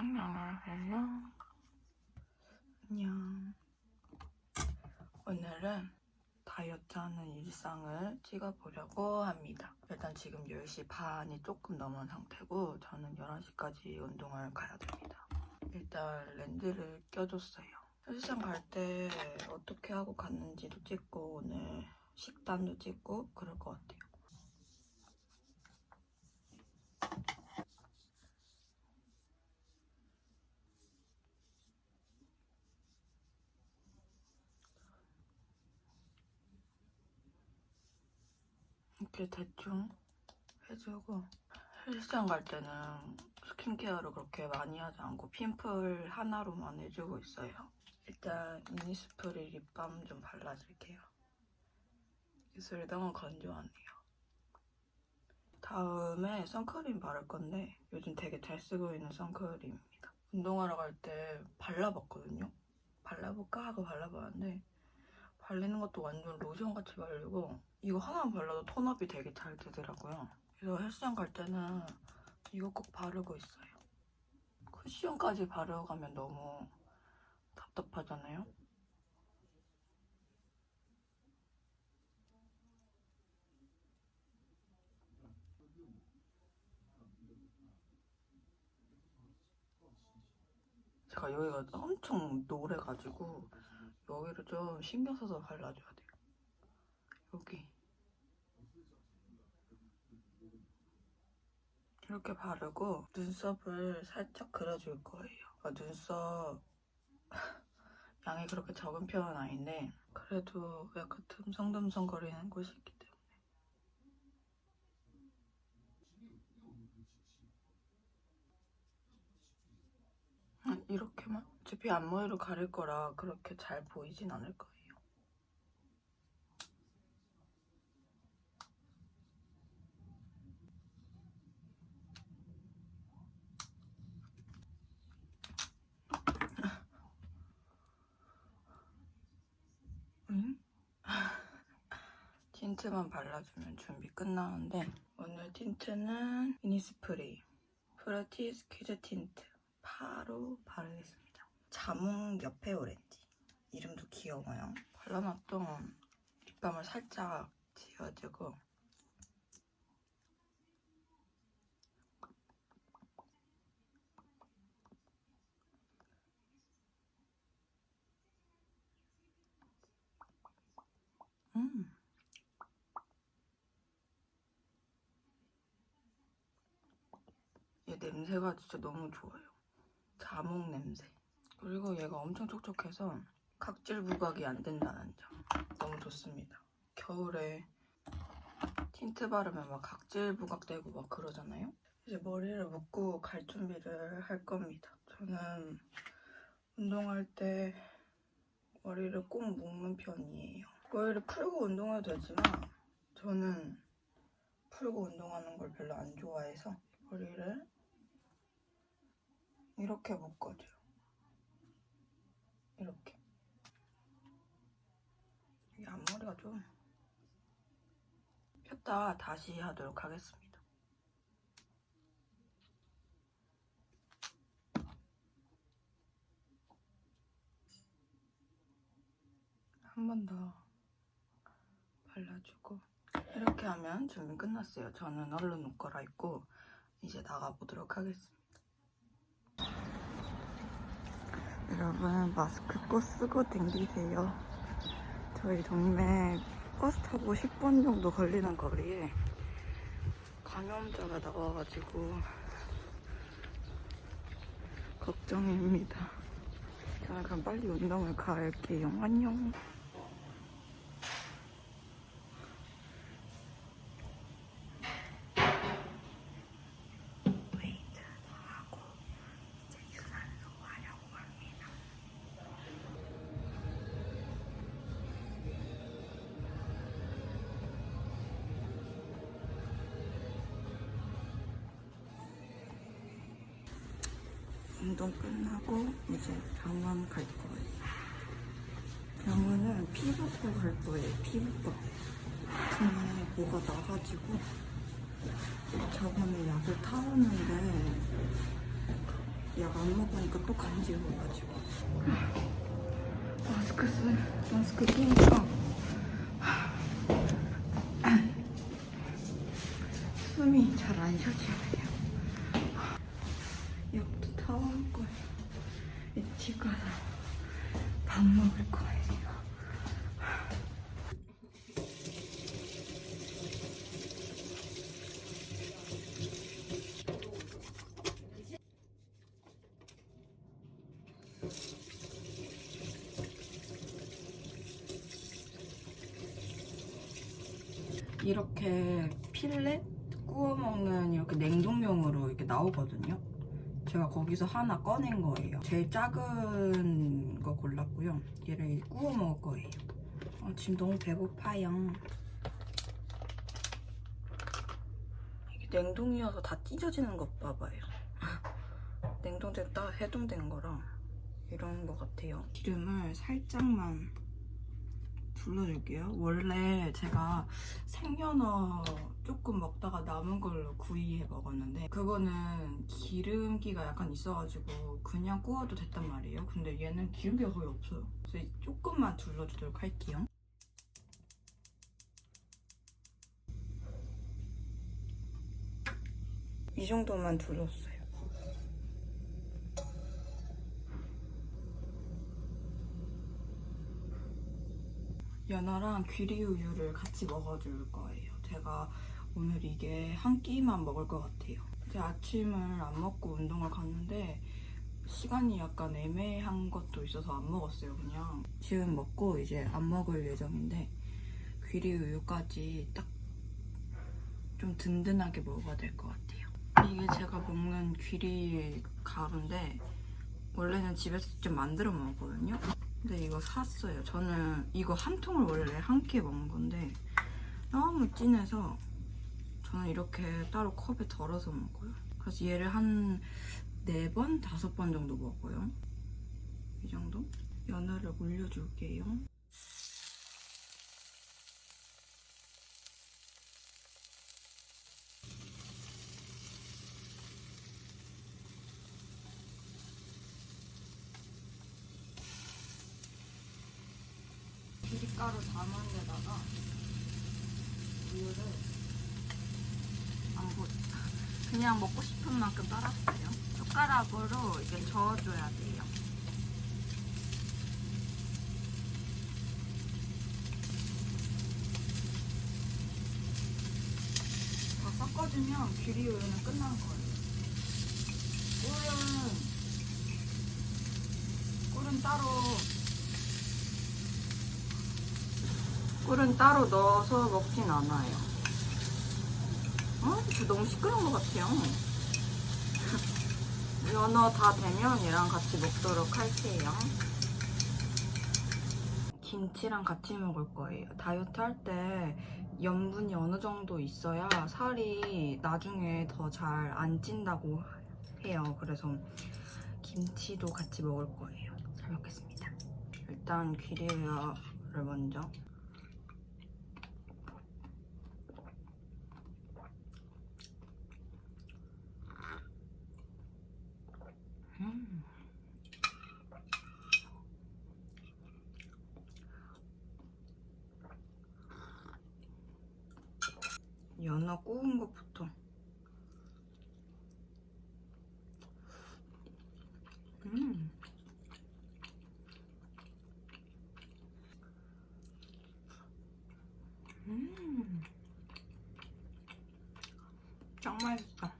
안녕하세요. 안녕. 오늘은 다이어트 하는 일상을 찍어보려고 합니다. 일단 지금 10시 반이 조금 넘은 상태고 저는 11시까지 운동을 가야 됩니다. 일단 렌즈를 껴줬어요. 헬스장 갈 때 어떻게 하고 갔는지도 찍고 오늘 식단도 찍고 그럴 것 같아요. 이렇게 대충 해주고 헬스장 갈 때는 스킨케어를 그렇게 많이 하지 않고 핀플 하나로만 해주고 있어요. 일단 미니스프리 립밤 좀 발라줄게요. 입술이 너무 건조하네요. 다음에 선크림 바를 건데 요즘 되게 잘 쓰고 있는 선크림입니다. 운동하러 갈 때 발라봤거든요. 발라볼까 하고 발라봤는데 발리는 것도 완전 로션같이 바르고 이거 하나만 발라도 톤업이 되게 잘 되더라고요. 그래서 헬스장 갈 때는 이거 꼭 바르고 있어요. 쿠션까지 바르고 가면 너무 답답하잖아요. 제가 여기가 엄청 노래가지고 여기를 좀 신경 써서 발라줘야 돼요. 여기. 이렇게 바르고 눈썹을 살짝 그려줄 거예요. 아, 눈썹 양이 그렇게 적은 편은 아닌데 그래도 약간 듬성듬성 거리는 곳이 있기 때문에 아, 이렇게만? 어차피 앞머리로 가릴 거라 그렇게 잘 보이진 않을 거예요. 응? 틴트만 발라주면 준비 끝나는데 오늘 틴트는 이니스프리 프라티 스 퀴즈 틴트 파로 바르겠습니다. 자몽 옆에 오렌지 이름도 귀여워요. 발라놨던 립밤을 살짝 지워주고 음. 얘 냄새가 진짜 너무 좋아요. 자몽 냄새. 그리고 얘가 엄청 촉촉해서 각질 부각이 안 된다는 점. 너무 좋습니다. 겨울에 틴트 바르면 막 각질 부각되고 막 그러잖아요. 이제 머리를 묶고 갈 준비를 할 겁니다. 저는 운동할 때 머리를 꼭 묶는 편이에요. 머리를 풀고 운동해도 되지만 저는 풀고 운동하는 걸 별로 안 좋아해서 머리를 이렇게 묶어줘요. 이렇게. 이 앞머리가 좀 폈다 다시 하도록 하겠습니다. 한 번 더 발라주고 이렇게 하면 준비 끝났어요. 저는 얼른 옷 갈아입고 이제 나가보도록 하겠습니다. 여러분 마스크 꼭 쓰고 댕기세요. 저희 동네 버스 타고 10분 정도 걸리는 거리에 감염자가 나와가지고 걱정입니다. 저는 그럼 빨리 운동을 갈게요. 안녕. 운동 끝나고 이제 병원 갈 거예요. 병원은 피부과 갈 거예요. 피부과. 근데 뭐가 나가지고 저번에 약을 타왔는데 약 안 먹으니까 또 간지러워가지고 마스크 쓰 마스크 끼니까 숨이 잘 안 쉬어지네요. 약도 다 먹을 거예요. 집 가서 밥 먹을 거예요. 이렇게 필렛 구워 먹는 이렇게 냉동용으로 이렇게 나오거든요. 제가 거기서 하나 꺼낸 거예요. 제일 작은 거 골랐고요. 얘를 구워 먹을 거예요. 아, 지금 너무 배고파요. 이게 냉동이어서 다 찢어지는 것 봐봐요. 냉동됐다 해동된 거랑 이런 것 같아요. 기름을 살짝만 둘러줄게요. 원래 제가 생연어 조금 먹다가 남은 걸로 구이해 먹었는데 그거는 기름기가 약간 있어가지고 그냥 구워도 됐단 말이에요. 근데 얘는 기름기가 거의 없어요. 그래서 조금만 둘러주도록 할게요. 이 정도만 둘렀어요. 연어랑 귀리우유를 같이 먹어줄 거예요. 제가 오늘 이게 한 끼만 먹을 것 같아요. 이제 아침을 안 먹고 운동을 갔는데 시간이 약간 애매한 것도 있어서 안 먹었어요. 그냥 지금 먹고 이제 안 먹을 예정인데 귀리 우유까지 딱 좀 든든하게 먹어야 될 것 같아요. 이게 제가 먹는 귀리 가루인데 원래는 집에서 직접 만들어 먹었거든요. 근데 이거 샀어요. 저는 이거 한 통을 원래 한 끼에 먹는 건데 너무 진해서 저는 이렇게 따로 컵에 덜어서 먹어요. 그래서 얘를 한네 번, 다섯 번 정도 먹어요. 이 정도? 연어를 올려줄게요. 기리가루 담은 데다가 우유를 안 보, 그냥 먹고 싶은 만큼 따랐어요. 젓가락으로 이게 저어줘야 돼요. 다 섞어주면 귀리 우유는 끝난 거예요. 꿀은 꿀은 따로 꿀은 따로 넣어서 먹진 않아요. 어? 너무 시끄러운 것 같아요. 연어 다 되면 얘랑 같이 먹도록 할게요. 김치랑 같이 먹을 거예요. 다이어트 할 때 염분이 어느 정도 있어야 살이 나중에 더 잘 안 찐다고 해요. 그래서 김치도 같이 먹을 거예요. 잘 먹겠습니다. 일단 귀리우유를 먼저 음. 연어 구운 것부터 음. 음. 짱 맛있어.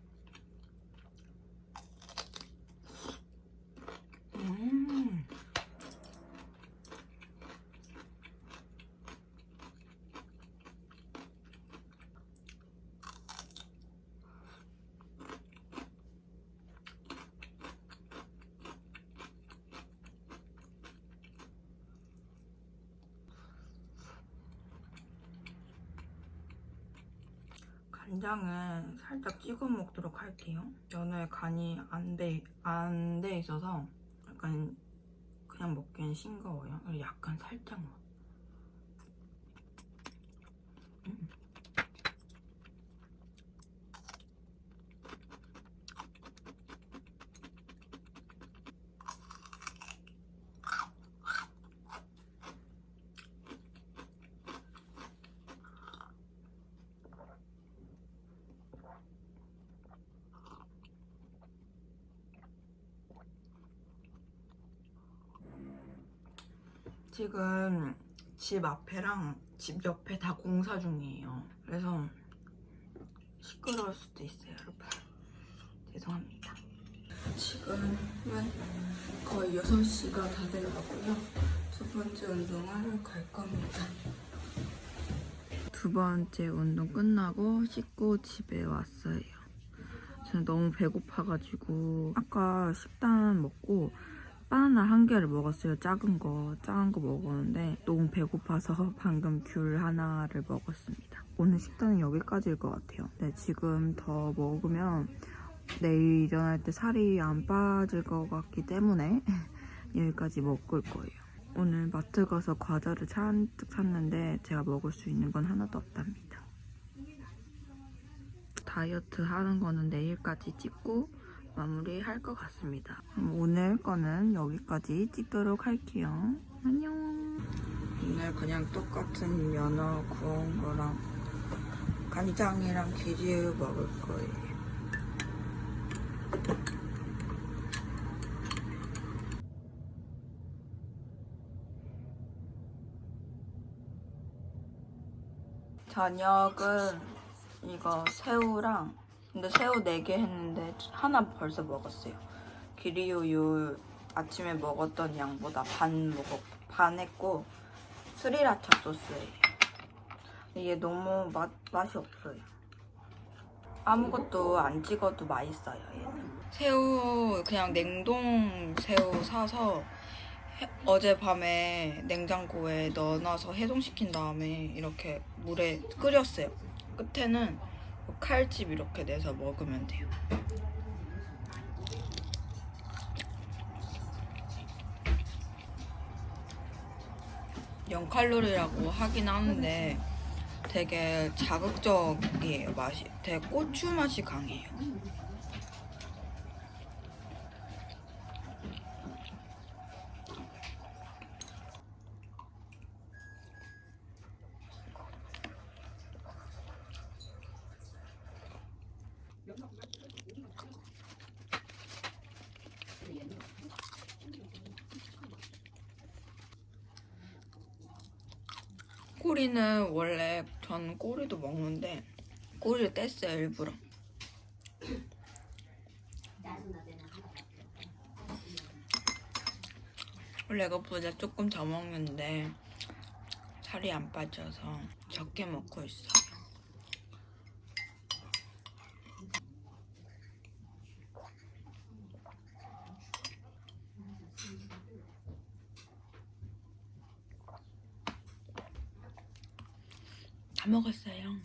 음. 간장은 살짝 찍어 먹도록 할게요. 연어에 간이 안 돼, 안 돼 있어서 약간 그냥 먹기엔 싱거워요. 약간 살짝만. 지금 집 앞에랑 집 옆에 다 공사 중이에요. 그래서 시끄러울 수도 있어요, 여러분. 죄송합니다. 지금은 거의 6시가 다 돼가고요. 두 번째 운동을 갈 겁니다. 두 번째 운동 끝나고 씻고 집에 왔어요. 저는 너무 배고파가지고 아까 식단 먹고 바나나 한 개를 먹었어요. 작은 거, 작은 거 먹었는데 너무 배고파서 방금 귤 하나를 먹었습니다. 오늘 식단은 여기까지일 것 같아요. 네, 지금 더 먹으면 내일 일어날 때 살이 안 빠질 것 같기 때문에 여기까지 먹을 거예요. 오늘 마트 가서 과자를 잔뜩 샀는데 제가 먹을 수 있는 건 하나도 없답니다. 다이어트 하는 거는 내일까지 찍고 마무리할 것 같습니다. 오늘 거는 여기까지 찍도록 할게요. 안녕. 오늘 그냥 똑같은 연어 구운 거랑 간장이랑 기리우 먹을 거예요. 저녁은 이거 새우랑 근데 새우 4개 했는데 하나 벌써 먹었어요. 기리우유 아침에 먹었던 양보다 반 먹었 반 했고 스리라차 소스예요. 이게 너무 맛 맛이 없어요. 아무것도 안 찍어도 맛있어요. 얘는. 새우 그냥 냉동 새우 사서 해- 어젯밤에 냉장고에 넣어놔서 해동시킨 다음에 이렇게 물에 끓였어요. 끝에는 칼집 이렇게 내서 먹으면 돼요. 영 칼로리라고 하긴 하는데 되게 자극적이에요 맛이. 되게 고추 맛이 강해요. 꼬리는 원래 전 꼬리도 먹는데 꼬리를 뗐어요 일부러. 원래 이것보다 조금 더 먹는데 살이 안 빠져서 적게 먹고 있어 다 먹었어요.